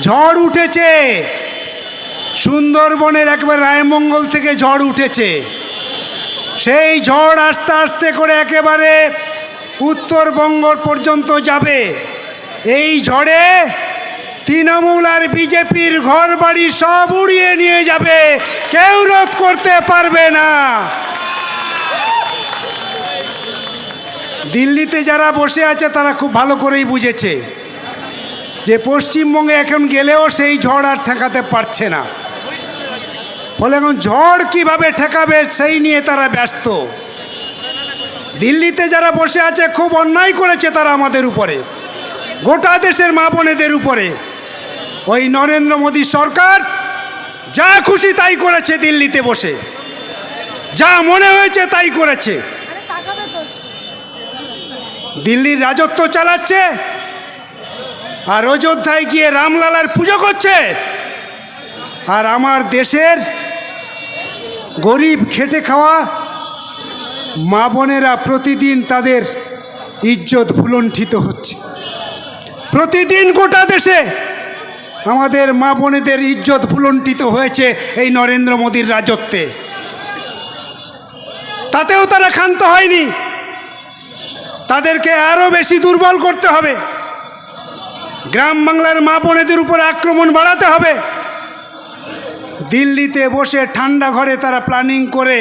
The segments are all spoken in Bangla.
ঝড় উঠেছে। সুন্দরবনের একবার রায়মঙ্গল থেকে ঝড় উঠেছে। সেই ঝড় আস্তে আস্তে করে একেবারে উত্তরবঙ্গ পর্যন্ত যাবে। এই ঝড়ে তৃণমূল আর বিজেপির ঘর বাড়ি সব উড়িয়ে নিয়ে যাবে। কেউ রোধ করতে পারবে না। দিল্লিতে যারা বসে আছে, তারা খুব ভালো করেই বুঝেছে। যে পশ্চিমবঙ্গে এখন গেলেও সেই ঝড় আর ঠেকাতে পারছে না। ফলে এখন ঝড় কীভাবে ঠেকাবে সেই নিয়ে তারা ব্যস্ত। দিল্লিতে যারা বসে আছে খুব অন্যায় করেছে তারা আমাদের উপরে। গোটা দেশের মা বোনেদের উপরে। ওই নরেন্দ্র মোদী সরকার যা খুশি তাই করেছে দিল্লিতে বসে। যা মনে হয়েছে তাই করেছে। দিল্লির রাজত্ব চালাচ্ছে। আর অযোধ্যায় গিয়ে রামলালার পুজো করছে। আর আমার দেশের গরিব খেটে খাওয়া মা বোনেরা প্রতিদিন তাদের ইজ্জত ভুলণ্ঠিত হচ্ছে। প্রতিদিন গোটা দেশে আমাদের মা বোনেদের ইজ্জত ভুলণ্ঠিত হয়েছে এই নরেন্দ্র মোদীর রাজত্বে। তাতেও তারা ক্ষান্ত হয়নি। তাদেরকে আরও বেশি দুর্বল করতে হবে। গ্রাম বাংলার মা বোনেদের উপর আক্রমণ বাড়াতে হবে। দিল্লিতে বসে ঠান্ডা ঘরে তারা প্ল্যানিং করে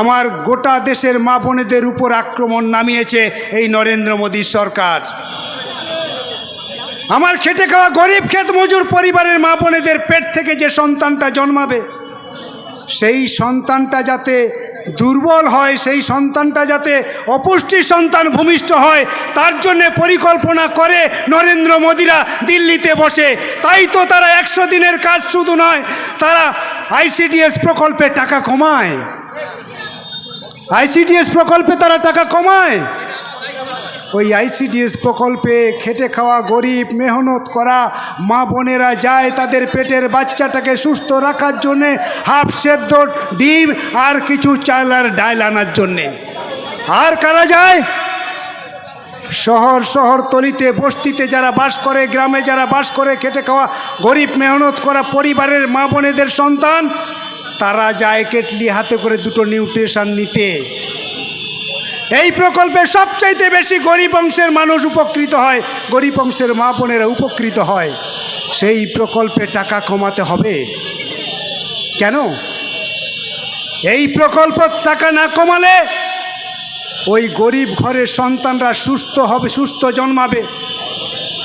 আমার গোটা দেশের মা বোনেদের উপর আক্রমণ নামিয়েছে এই নরেন্দ্র মোদী সরকার। আমার খেটে খাওয়া গরিব ক্ষেত মজুর পরিবারের মা বোনেদের পেট থেকে যে সন্তানটা জন্মাবে, সেই সন্তানটা যাতে দুর্বল হয়, সেই সন্তানটা যাতে অপুষ্টির সন্তান ভূমিষ্ঠ হয়, তার জন্য পরিকল্পনা করে নরেন্দ্র মোদীরা দিল্লিতে বসে। তাই তো তারা একশো দিনের কাজ শুধু নয়, তারা আইসিডিএস প্রকল্পে টাকা কমায়। আইসিডিএস প্রকল্পে তারা টাকা কমায়। ওই আইসিডিএস প্রকল্পে খেটে খাওয়া গরিব মেহনত করা মা বোনেরা যায় তাদের পেটের বাচ্চাটাকে সুস্থ রাখার জন্যে, হাফ সেদ্ধ ডিম আর কিছু চাল আর ডাল আনার জন্যে। আর কারা যায়? শহর শহর তলিতে বস্তিতে যারা বাস করে, গ্রামে যারা বাস করে খেটে খাওয়া গরিব মেহনত করা পরিবারের মা বোনেদের সন্তান, তারা যায় কেটলি হাতে করে দুটো নিউট্রিশন নিতে। এই প্রকল্পে সবচাইতে বেশি গরিব অংশের মানুষ উপকৃত হয়, গরিব অংশের মা বোনেরা উপকৃত হয়। সেই প্রকল্পে টাকা কমাতে হবে। কেন? এই প্রকল্প টাকা না কমালে ওই গরিব ঘরের সন্তানরা সুস্থ হবে, সুস্থ জন্মাবে।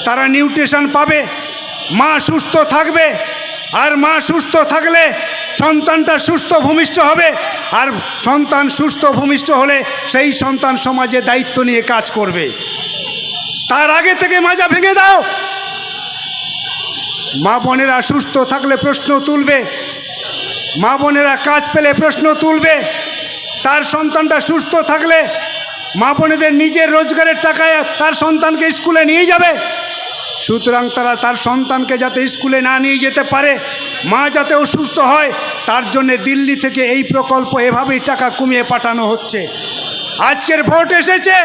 তারা নিউট্রিশন পাবে, মা সুস্থ থাকবে, আর মা সুস্থ থাকলে সন্তানটা সুস্থ ভূমিষ্ঠ হবে। আর সন্তান সুস্থ, ভূমিষ্ঠ হলে সেই সন্তান সমাজে দায়িত্ব নিয়ে কাজ করবে। তার আগে থেকে মাজা ভেঙে দাও। মা বোনেরা সুস্থ থাকলে প্রশ্ন তুলবে। মা বোনেরা কাজ পেলে প্রশ্ন তুলবে। তার সন্তানটা সুস্থ থাকলে মা বোনেদের নিজের রোজগারের টাকায় তার সন্তানকে স্কুলে নিয়ে যাবে। সুতরাং তারা তার সন্তানকে যাতে স্কুলে না নিয়ে যেতে পারে, মা যাতে অসুস্থ হয় তার জন্যে দিল্লি থেকে এই প্রকল্প এভাবেই টাকা কমিয়ে পাঠানো হচ্ছে। আজকের ভোট এসেছে,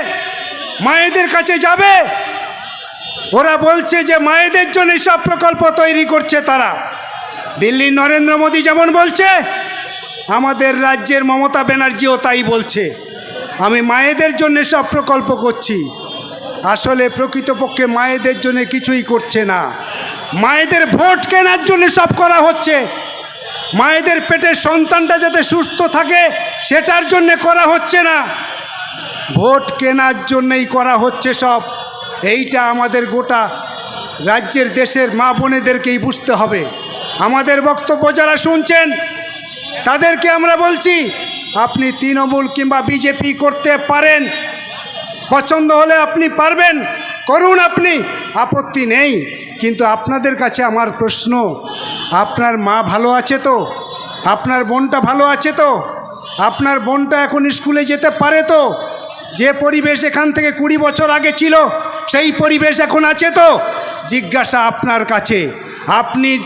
মায়েদের কাছে যাবে। ওরা বলছে যে মায়েদের জন্য সব প্রকল্প তৈরি করছে তারা। দিল্লির নরেন্দ্র মোদী যেমন বলছে, আমাদের রাজ্যের মমতা ব্যানার্জিও তাই বলছে। আমি মায়েদের জন্য সব প্রকল্প করছি। আসলে প্রকৃতপক্ষে মায়েদের জন্য কিছুই করছে না। মায়েদের ভোট কেনার জন্য সব করা হচ্ছে। মায়েদের পেটের সন্তানটা যাতে সুস্থ থাকে, সেটার জন্যে করা হচ্ছে না। ভোট কেনার জন্যই করা হচ্ছে সব। এইটা আমাদের গোটা রাজ্যের দেশের মা বোনেদেরকেই বুঝতে হবে। আমাদের বক্তব্য যারা শুনছেন, তাদেরকে আমরা বলছি, আপনি তৃণমূল কিংবা বিজেপি করতে পারেন। পছন্দ হলে আপনি পারবেন, করুন আপনি, আপত্তি নেই। কিন্তু আপনাদের কাছে আমার প্রশ্ন, আপনার মা ভালো আছে তো? আপনার বোনটা ভালো আছে তো? আপনার বোনটা এখন স্কুলে যেতে পারে তো? যে পরিবেশ এখান থেকে কুড়ি বছর আগে ছিল, সেই পরিবেশ এখন আছে তো? জিজ্ঞাসা আপনার কাছে। আপনি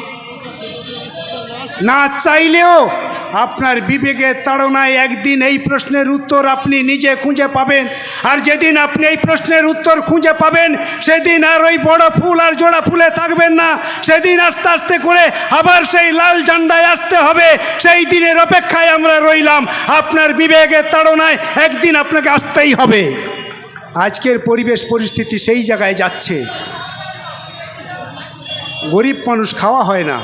না চাইলেও আপনার বিবেকের তাড়নায় একদিন এই প্রশ্নের উত্তর আপনি নিজে খুঁজে পাবেন। আর যেদিন আপনি এই প্রশ্নের উত্তর খুঁজে পাবেন, সেদিন আর ওই বড় ফুল আর জোড়া ফুলে থাকবেন না। সেদিন আস্তে আস্তে করে আবার সেই লাল ঝান্ডায় আসতে হবে। সেই দিনের অপেক্ষায় আমরা রইলাম। আপনার বিবেকের তাড়নায় একদিন আপনাকে আসতেই হবে। আজকের পরিবেশ পরিস্থিতি সেই জায়গায় যাচ্ছে। গরিব মানুষ খাওয়া হয় না।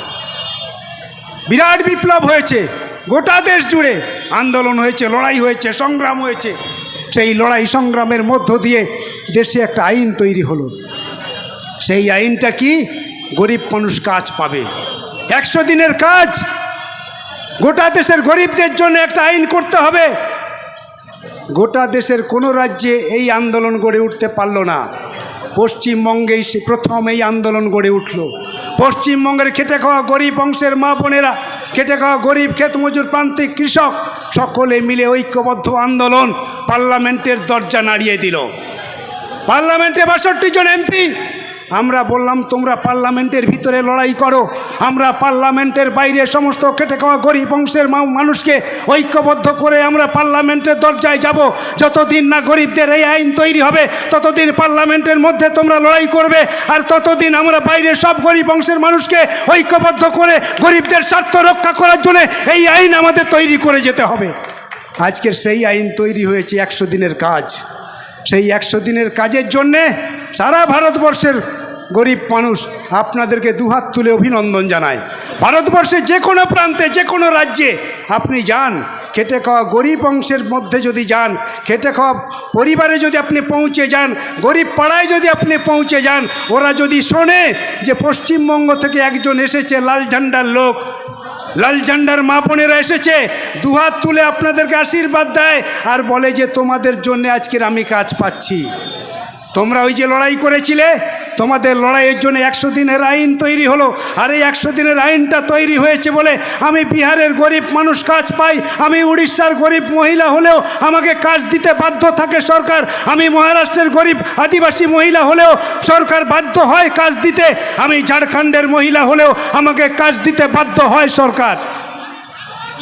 বিরাট বিপ্লব হয়েছে। গোটা দেশ জুড়ে আন্দোলন হয়েছে, লড়াই হয়েছে, সংগ্রাম হয়েছে। সেই লড়াই সংগ্রামের মধ্য দিয়ে দেশে একটা আইন তৈরি হলো। সেই আইনটা কি? গরিব মানুষ কাজ পাবে। একশো দিনের কাজ। গোটা দেশের গরিবদের জন্য একটা আইন করতে হবে। গোটা দেশের কোনো রাজ্যে এই আন্দোলন গড়ে উঠতে পারল না। পশ্চিমবঙ্গেই প্রথম এই আন্দোলন গড়ে উঠল। পশ্চিমবঙ্গের খেটে খাওয়া গরিব অংশের মা বোনেরা খেটে খাওয়া গরিব ক্ষেত মজুর প্রান্তিক কৃষক, সকলে মিলে ঐক্যবদ্ধ আন্দোলন পার্লামেন্টের দরজা নাড়িয়ে দিল। পার্লামেন্টে বাষট্টি জন এমপি। আমরা বললাম, তোমরা পার্লামেন্টের ভিতরে লড়াই করো। আমরা পার্লামেন্টের বাইরে সমস্ত খেটে খাওয়া গরিব অংশের মানুষকে ঐক্যবদ্ধ করে আমরা পার্লামেন্টের দরজায় যাব। যতদিন না গরিবদের এই আইন তৈরি হবে, ততদিন পার্লামেন্টের মধ্যে তোমরা লড়াই করবে আর ততদিন আমরা বাইরে সব গরিব অংশের মানুষকে ঐক্যবদ্ধ করে গরিবদের স্বার্থ রক্ষা করার জন্য এই আইন আমাদের তৈরি করে যেতে হবে। আজকের সেই আইন তৈরি হয়েছে একশো দিনের কাজ। সেই একশো দিনের কাজের জন্যে সারা ভারতবর্ষের গরিব মানুষ আপনাদেরকে দুহাত তুলে অভিনন্দন জানায় ভারতবর্ষে যে কোনো প্রান্তে, যে কোনো রাজ্যে আপনি যান, খেটে খাওয়া গরিব অংশের মধ্যে যদি যান, খেটে খাওয়া পরিবারে যদি আপনি পৌঁছে যান, গরিব পাড়ায় যদি আপনি পৌঁছে যান, ওরা যদি শোনে যে পশ্চিমবঙ্গ থেকে একজন এসেছে লাল ঝান্ডার লোক, লাল ঝান্ডার মা বোনেরা এসেছে, দুহাত তুলে আপনাদেরকে আশীর্বাদ দেয় আর বলে যে তোমাদের জন্য আজকের আমি কাজ পাচ্ছি। তোমরা ওই যে লড়াই করেছিলে তোমাদের লড়াইয়ের জন্য একশো দিনের আইন তৈরি হলো, আর এই একশো দিনের আইনটা তৈরি হয়েছে বলে আমি বিহারের গরিব মানুষ কাজ পাই, আমি উড়িষ্যার গরিব মহিলা হলেও আমাকে কাজ দিতে বাধ্য থাকে সরকার, আমি মহারাষ্ট্রের গরিব আদিবাসী মহিলা হলেও সরকার বাধ্য হয় কাজ দিতে, আমি ঝাড়খণ্ডের মহিলা হলেও আমাকে কাজ দিতে বাধ্য হয় সরকার।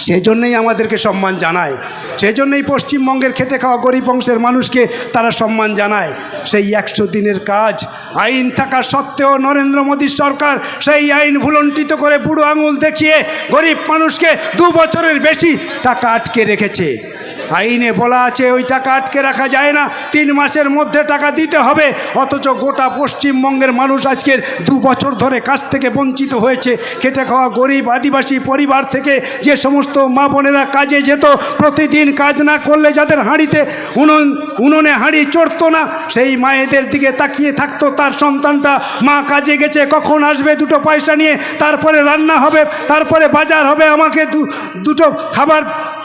সেজন্যই আমাদেরকে সম্মান জানায়। সেই সেজন্যই পশ্চিমবঙ্গের খেটে খাওয়া গরিব বংশের মানুষকে তারা সম্মান জানায়। সেই একশো দিনের কাজ, আইন থাকা সত্ত্বেও নরেন্দ্র মোদীর সরকার সেই আইন ভুলণ্ঠিত করে বুড়ো আঙুল দেখিয়ে গরিব মানুষকে দু বছরের বেশি টাকা আটকে রেখেছে। আইনে বলা আছে, ওই টাকা আটকে রাখা যায় না। তিন মাসের মধ্যে টাকা দিতে হবে, অথচ গোটা পশ্চিমবঙ্গের মানুষ আজকের দু বছর ধরে কাজ থেকে বঞ্চিত হয়েছে। খেটে খাওয়া গরিব আদিবাসী পরিবার থেকে যে সমস্ত মা বোনেরা কাজে যেত, প্রতিদিন কাজ না করলে যাদের হাঁড়িতে উনুন, উনুনে হাঁড়ি চড়তো না, সেই মায়েদের দিকে তাকিয়ে থাকতো তার সন্তানটা। মা কাজে গেছে, কখন আসবে দুটো পয়সা নিয়ে, তারপরে রান্না হবে, তারপরে বাজার হবে, আমাকে দুটো খাবার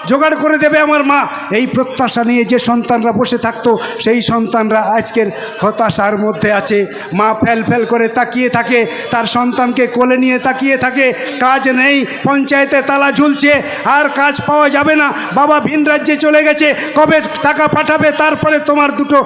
জোগাড় করে দেবে আমার মা। এই প্রত্যাশা নিয়ে যে সন্তানরা বসে থাকতো, সেই সন্তানরা আজকের হতাশার মধ্যে আছে। মা ফেল ফেল করে তাকিয়ে থাকে, তার সন্তানকে কোলে নিয়ে তাকিয়ে থাকে। কাজ নেই, পঞ্চায়েতে তালা ঝুলছে, আর কাজ পাওয়া যাবে না। বাবা ভিন রাজ্যে চলে গেছে, কবে টাকা পাঠাবে, তারপরে তোমার দুটো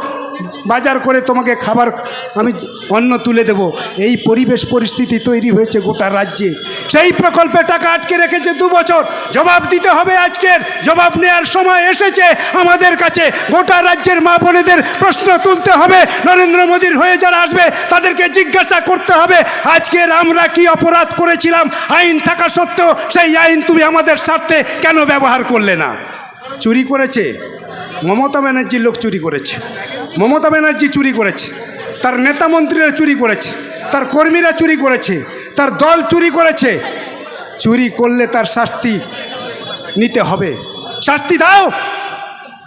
বাজার করে তোমাকে খাবার আমি অন্ন তুলে দেব। এই পরিবেশ পরিস্থিতি তৈরি হয়েছে গোটা রাজ্যে। সেই প্রকল্পে টাকা আটকে রেখেছে দু বছর। জবাব দিতে হবে আজকের। জবাব নেওয়ার সময় এসেছে আমাদের কাছে। গোটা রাজ্যের মা বোনেদের প্রশ্ন তুলতে হবে। নরেন্দ্র মোদীর হয়ে যারা আসবে, তাদেরকে জিজ্ঞাসা করতে হবে আজকের আমরা কি অপরাধ করেছিলাম? আইন থাকা সত্ত্বেও সেই আইন তুমি আমাদের স্বার্থে কেন ব্যবহার করলে না? চুরি করেছে? মমতা ব্যানার্জির লোক চুরি করেছে। মমতা ব্যানার্জি চুরি করেছে, তার নেতা মন্ত্রীরা চুরি করেছে, তার কর্মীরা চুরি করেছে, তার দল চুরি করেছে। চুরি করলে তার শাস্তি নিতে হবে। শাস্তি দাও।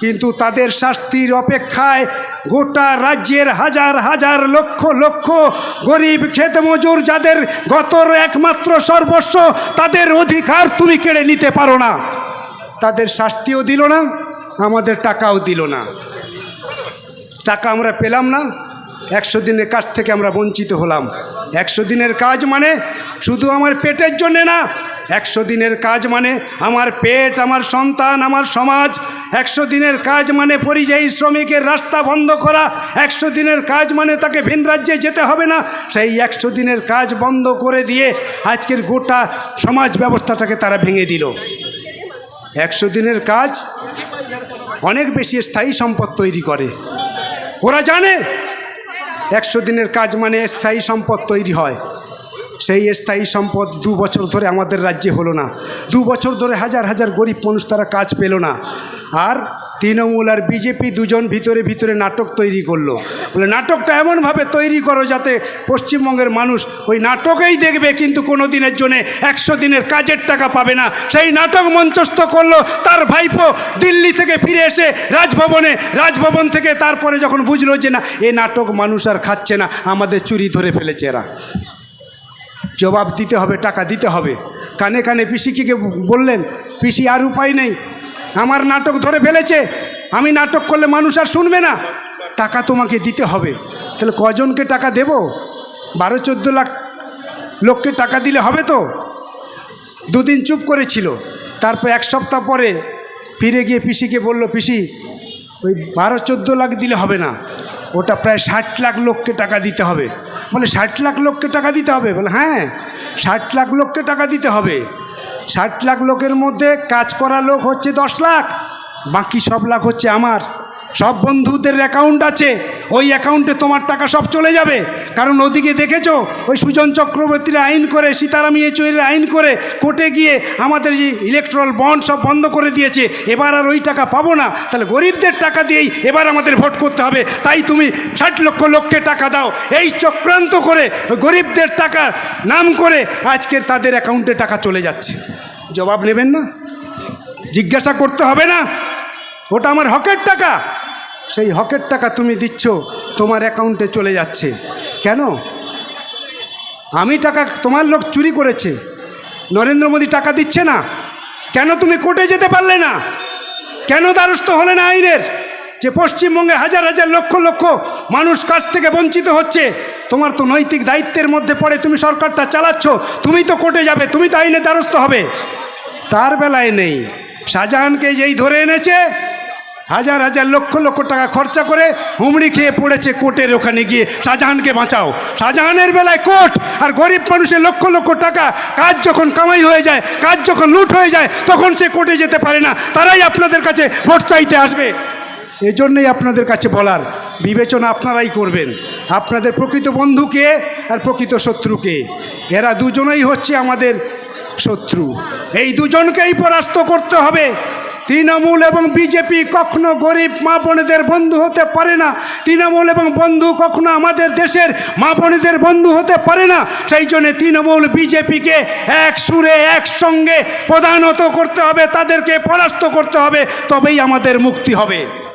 কিন্তু তাদের শাস্তির অপেক্ষায় গোটা রাজ্যের হাজার হাজার লক্ষ লক্ষ গরিব খেত মজুর যাদের গতর একমাত্র সর্বস্ব, তাদের অধিকার তুমি কেড়ে নিতে পারো না। তাদের শাস্তিও দিল না, আমাদের টাকাও দিল না। টাকা আমরা পেলাম না, একশো দিনের কাজ থেকে আমরা বঞ্চিত হলাম। একশো দিনের কাজ মানে শুধু আমার পেটের জন্যে না, একশো দিনের কাজ মানে আমার পেট, আমার সন্তান, আমার সমাজ। একশো দিনের কাজ মানে পরিযায়ী শ্রমিকের রাস্তা বন্ধ করা। একশো দিনের কাজ মানে তাকে ভিন রাজ্যে যেতে হবে না। সেই একশো দিনের কাজ বন্ধ করে দিয়ে আজকের গোটা সমাজ ব্যবস্থাটাকে তারা ভেঙে দিল। একশো দিনের কাজ অনেক বেশি স্থায়ী সম্পদ তৈরি করে। ওরা জানে। একশো দিনের কাজ মানে স্থায়ী সম্পদ তৈরি হয়। সেই স্থায়ী সম্পদ দু বছর ধরে আমাদের রাজ্যে হলো না। দু বছর ধরে হাজার হাজার গরিব মানুষ তারা কাজ পেল না। আর তৃণমূল আর বিজেপি দুজন ভিতরে ভিতরে নাটক তৈরি করল। বলে, নাটকটা এমনভাবে তৈরি করো যাতে পশ্চিমবঙ্গের মানুষ ওই নাটকেই দেখবে, কিন্তু কোনো দিনের জন্যে একশো দিনের কাজের টাকা পাবে না। সেই নাটক মঞ্চস্থ করল তার ভাইপো দিল্লি থেকে ফিরে এসে রাজভবনে, রাজভবন থেকে তারপরে যখন বুঝলো যে না, এ নাটক মানুষ আর খাচ্ছে না, আমাদের চুরি ধরে ফেলেছে এরা। জবাব দিতে হবে, টাকা দিতে হবে। কানে কানে পিসিকে বললেন, পিসি আর উপায় নেই আমার নাটক ধরে ফেলেছে। আমি নাটক করলে মানুষ আর শুনবে না। টাকা তোমাকে দিতে হবে। তাহলে কজনকে টাকা দেব? বারো, চোদ্দ লাখ লোককে টাকা দিলে হবে তো? দুদিন চুপ করেছিল। তারপর এক সপ্তাহ পরে ফিরে গিয়ে পিসিকে বলল, পিসি, ওই বারো, চোদ্দ লাখ দিলে হবে না। ওটা প্রায় ষাট লাখ লোককে টাকা দিতে হবে। বলে, ষাট লাখ লোককে টাকা দিতে হবে? বলে হ্যাঁ ষাট লাখ লোককে টাকা দিতে হবে। ষাট লাখ লোকের মধ্যে কাজ করা লোক হচ্ছে দশ লাখ, বাকি সব লাখ হচ্ছে আমার। সব বন্ধুদের অ্যাকাউন্ট আছে, ওই অ্যাকাউন্টে তোমার টাকা সব চলে যাবে। কারণ ওদিকে দেখেছ, ওই সুজন চক্রবর্তীরা আইন করে, সীতারাম ইয়েচুরির আইন করে কোর্টে গিয়ে আমাদের যে ইলেকট্রাল বন্ড সব বন্ধ করে দিয়েছে, এবার আর ওই টাকা পাবো না। তাহলে গরিবদের টাকা দিয়েই এবার আমাদের ভোট করতে হবে। তাই তুমি ষাট লক্ষ লোককে টাকা দাও। এই চক্রান্ত করে গরিবদের টাকা নাম করে আজকের তাদের অ্যাকাউন্টে টাকা চলে যাচ্ছে। জবাব নেবেন না? জিজ্ঞাসা করতে হবে না? ওটা আমার হকের টাকা। সেই হকের টাকা তুমি দিচ্ছ, তোমার অ্যাকাউন্টে চলে যাচ্ছে। কেন? আমি টাকা তোমার লোক চুরি করেছে। নরেন্দ্র মোদী টাকা দিচ্ছে না। কেন তুমি কোর্টে যেতে পারলে না? কেন দ্বারস্থ হলে না আইনের? যে পশ্চিমবঙ্গে হাজার হাজার লক্ষ লক্ষ মানুষ কাছ থেকে বঞ্চিত হচ্ছে, তোমার তো নৈতিক দায়িত্বের মধ্যে পড়ে তুমি সরকারটা চালাচ্ছ। তুমি তো কোর্টে যাবে, তুমি তো আইনে দ্বারস্থ হবে। তার বেলায় নেই। শাহজাহানকে যেই ধরে এনেছে, হাজার হাজার লক্ষ লক্ষ টাকা খরচা করে হুমড়ি খেয়ে পড়েছে কোর্টের ওখানে গিয়ে। শাহজাহানকে বাঁচাও। শাহজাহানের বেলায় কোর্ট আর গরিব মানুষের লক্ষ লক্ষ টাকা, কাজ যখন কামাই হয়ে যায়, কাজ যখন লুট হয়ে যায়, তখন সে কোর্টে যেতে পারে না। তারাই আপনাদের কাছে ভোট চাইতে আসবে। এজন্যই আপনাদের কাছে বলার বিবেচনা আপনারাই করবেন। আপনাদের প্রকৃত বন্ধুকে আর প্রকৃত শত্রুকে। এরা দুজনেই হচ্ছে আমাদের শত্রু। এই দুজনকেই পরাস্ত করতে হবে। তৃণমূল এবং বিজেপি কখনো গরিব মা বোনেদের বন্ধু হতে পারে না। তৃণমূল এবং বন্ধু কখনো আমাদের দেশের মা বোনেদের বন্ধু হতে পারে না। সেই জন্যে তৃণমূল, বিজেপিকে এক সুরে একসঙ্গে প্রধানত করতে হবে, তাদেরকে পরাস্ত করতে হবে, তবেই আমাদের মুক্তি হবে।